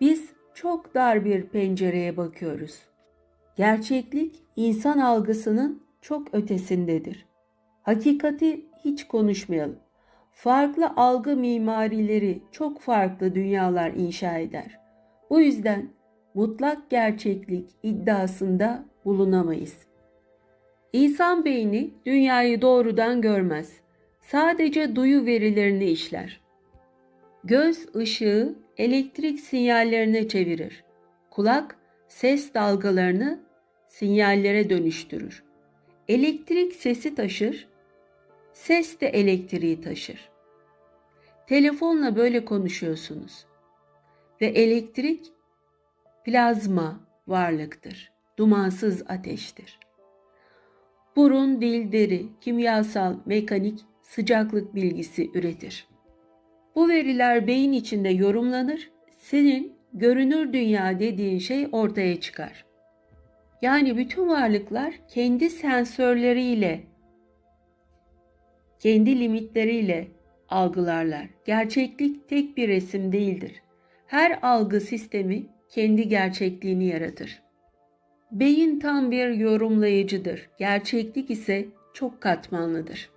Biz çok dar bir pencereye bakıyoruz. Gerçeklik insan algısının çok ötesindedir. Hakikati hiç konuşmayalım. Farklı algı mimarileri çok farklı dünyalar inşa eder. Bu yüzden mutlak gerçeklik iddiasında bulunamayız. İnsan beyni dünyayı doğrudan görmez. Sadece duyu verilerini işler. Göz ışığı elektrik sinyallerine çevirir. Kulak ses dalgalarını sinyallere dönüştürür. Elektrik sesi taşır, ses de elektriği taşır. Telefonla böyle konuşuyorsunuz. Ve elektrik plazma varlıktır. Dumansız ateştir. Burun, dil, deri, kimyasal, mekanik, sıcaklık bilgisi üretir. Bu veriler beyin içinde yorumlanır, senin görünür dünya dediğin şey ortaya çıkar. Yani bütün varlıklar kendi sensörleriyle, kendi limitleriyle algılarlar. Gerçeklik tek bir resim değildir. Her algı sistemi kendi gerçekliğini yaratır. Beyin tam bir yorumlayıcıdır. Gerçeklik ise çok katmanlıdır.